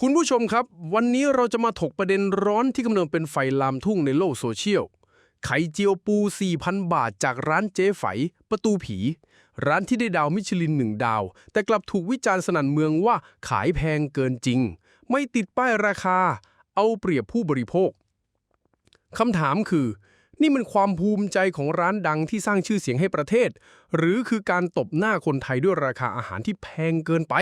คุณผู้ชมครับ วันนี้เราจะมาถกประเด็นร้อนที่กำลังเป็นไฟลามทุ่งในโลกโซเชียล ไข่เจียวปู 4,000 บาทจากร้านเจ๊ไฝ ประตูผี ร้านที่ได้ดาวมิชลินหนึ่งดาว แต่กลับถูกวิจารณ์สนั่นเมืองว่าขายแพงเกินจริง ไม่ติดป้ายราคา เอาเปรียบผู้บริโภคคำถามคือ นี่มันความภูมิใจของร้านดังที่สร้างชื่อเสียงให้ประเทศ หรือคือการตบหน้าคนไทยด้วยราคาอาหารที่แพงเกินไป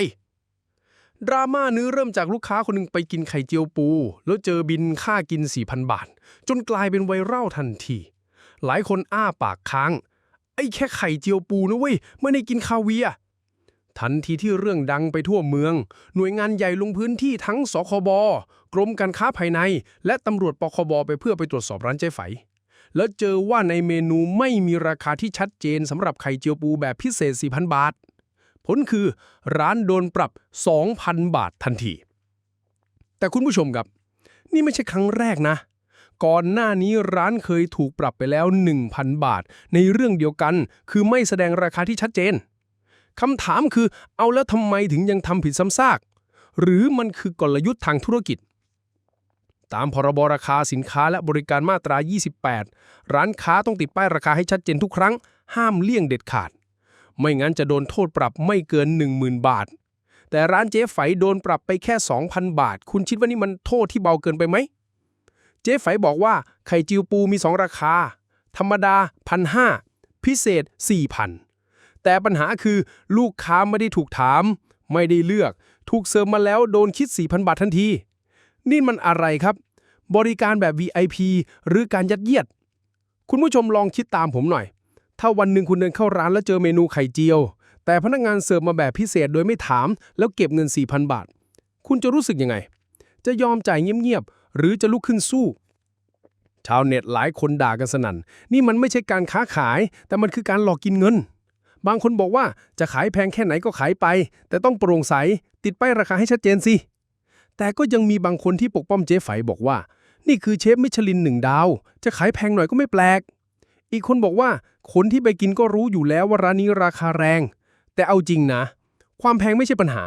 ดราม่าเนี้อเริ่มจากลูกค้าคนหนึ่งไปกินไข่เจียวปู แล้วเจอบินค่ากิน 4,000 บาท จนกลายเป็นไวรัลทันที หลายคนอ้าปากค้าง ไอ้แค่ไข่เจียวปูนะเว้ยไม่ได้กินคาเวีย ทันทีที่เรื่องดังไปทั่วเมือง หน่วยงานใหญ่ลงพื้นที่ทั้งสคบกรมการค้าภายใน และตำรวจปคบไปเพื่อไปตรวจสอบร้านเจ๊ไฝแล้วเจอว่าในเมนูไม่มีราคาที่ชัดเจนสำหรับไข่เจียวปูแบบพิเศษ 4,000 บาท ผลคือร้านโดนปรับ 2,000 บาททันที แต่คุณผู้ชมครับ นี่ไม่ใช่ครั้งแรกนะ ก่อนหน้านี้ร้านเคยถูกปรับไปแล้ว 1,000 บาท ในเรื่องเดียวกัน คือไม่แสดงราคาที่ชัดเจนคำถามคือเอาแล้วทำไมถึงยังทำผิดซ้ำซากหรือมันคือกลยุทธ์ทางธุรกิจ ตามพรบราคาสินค้าและบริการมาตรา 28 ร้านค้าต้องติดป้ายราคาให้ชัดเจนทุกครั้ง ห้ามเลี่ยงเด็ดขาด ไม่งั้นจะโดนโทษปรับไม่เกิน 10,000 บาท แต่ร้านเจ๊ไฝโดนปรับไปแค่ 2,000 บาท คุณคิดว่านี่มันโทษที่เบาเกินไปไหม เจ๊ไฝบอกว่าไข่จิวปูมี 2 ราคา ธรรมดา 1,500 พิเศษ 4,000 แต่ปัญหาคือลูกค้าไม่ได้ถูกถาม ไม่ได้เลือก ถูกเสิร์ฟมาแล้วโดนคิด 4,000 บาททันที นี่มันอะไรครับ บริการแบบ VIP หรือการยัดเยียด คุณผู้ชมลองคิดตามผมหน่อย ถ้าวันหนึ่งคุณเดินเข้าร้านแล้วเจอเมนูไข่เจียว แต่พนักงานเสิร์ฟมาแบบพิเศษโดยไม่ถาม แล้วเก็บเงิน 4,000 บาท คุณจะรู้สึกยังไง จะยอมจ่ายเงียบๆ หรือจะลุกขึ้นสู้ ชาวเน็ตหลายคนด่ากันสนั่น นี่มันไม่ใช่การค้าขาย แต่มันคือการหลอกกินเงิน บางคนบอกว่าจะขายแพงแค่ไหนก็ขายไป แต่ต้องโปร่งใส ติดป้ายราคาให้ชัดเจนสิ แต่ก็ยังมีบางคนที่ปกป้องเจ๊ไฝบอกว่า นี่คือเชฟมิชลินหนึ่งดาว จะขายแพงหน่อยก็ไม่แปลก อีกคนบอกว่าคนที่ไปกินก็รู้อยู่แล้วว่าร้านนี้ราคาแรง แต่เอาจริงนะ ความแพงไม่ใช่ปัญหา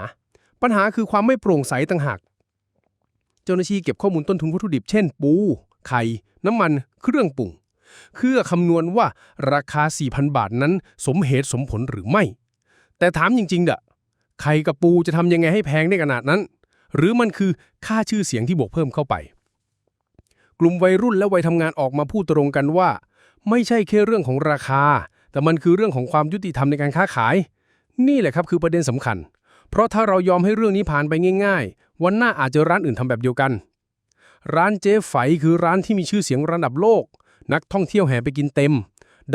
ปัญหาคือความไม่โปร่งใสต่างหากเจ้าหน้าที่เก็บข้อมูลต้นทุนวัตถุดิบเช่น ปู ไข่ น้ำมัน เครื่องปรุงเพื่อคำนวณว่าราคา 4,000 บาทนั้นสมเหตุสมผลหรือไม่ แต่ถามจริงๆเด้อไข่กับปูจะทำยังไงให้แพงได้ขนาดนั้น หรือมันคือค่าชื่อเสียงที่บวกเพิ่มเข้าไป กลุ่มวัยรุ่นและวัยทำงานออกมาพูดตรงกันว่า ไม่ใช่แค่เรื่องของราคา แต่มันคือเรื่องของความยุติธรรมในการค้าขาย นี่แหละครับคือประเด็นสำคัญ เพราะถ้าเรายอมให้เรื่องนี้ผ่านไปง่าย ๆ วันหน้าอาจจะร้านอื่นทำแบบเดียวกัน ร้านเจ๊ไฝคือร้านที่มีชื่อเสียงระดับโลก นักท่องเที่ยวแห่ไปกินเต็ม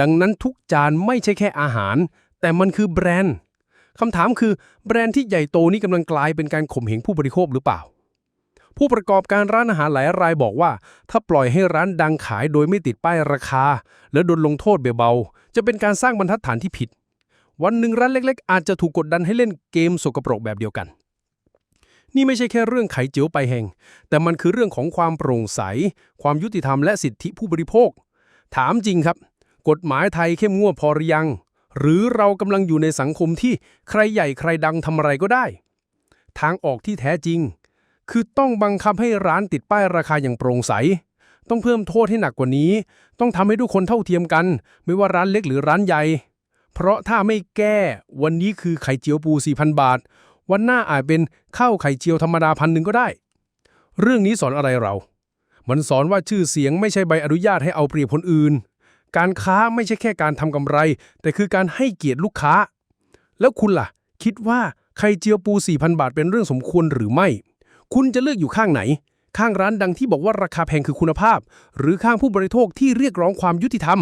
ดังนั้นทุกจานไม่ใช่แค่อาหาร แต่มันคือแบรนด์คำถามคือแบรนด์ที่ใหญ่โตนี้กำลังกลายเป็นการข่มเหงผู้บริโภคหรือเปล่า ผู้ประกอบการร้านอาหารหลายรายบอกว่า ถ้าปล่อยให้ร้านดังขายโดยไม่ติดป้ายราคา และโดนลงโทษเบาๆ จะเป็นการสร้างบรรทัดฐานที่ผิด วันหนึ่งร้านเล็กๆ อาจจะถูกกดดันให้เล่นเกมสกปรกแบบเดียวกัน นี่ไม่ใช่แค่เรื่องไขเจียวไปแห่ง แต่มันคือเรื่องของความโปร่งใส ความยุติธรรมและสิทธิผู้บริโภค ถามจริงครับ กฎหมายไทยเข้มงวดพอหรือยัง หรือเรากำลังอยู่ในสังคมที่ใครใหญ่ใครดังทำอะไรก็ได้ ทางออกที่แท้จริง คือต้องบังคับให้ร้านติดป้ายราคาอย่างโปร่งใส ต้องเพิ่มโทษให้หนักกว่านี้ ต้องทำให้ทุกคนเท่าเทียมกัน ไม่ว่าร้านเล็กหรือร้านใหญ่ เพราะถ้าไม่แก้ วันนี้คือไข่เจียวปู 4,000 บาท วันหน้าอาจเป็นข้าวไข่เจียวธรรมดาพันหนึ่งก็ได้ เรื่องนี้สอนอะไรเรา มันสอนว่าชื่อเสียงไม่ใช่ใบอนุญาตให้เอาเปรียบคนอื่น การค้าไม่ใช่แค่การทำกำไร แต่คือการให้เกียรติลูกค้า แล้วคุณล่ะ คิดว่าไข่เจียวปู 4,000 บาทเป็นเรื่องสมควรหรือไม่ คุณจะเลือกอยู่ข้างไหน ข้างร้านดังที่บอกว่าราคาแพงคือคุณภาพ หรือข้างผู้บริโภคที่เรียกร้องความยุติธรรม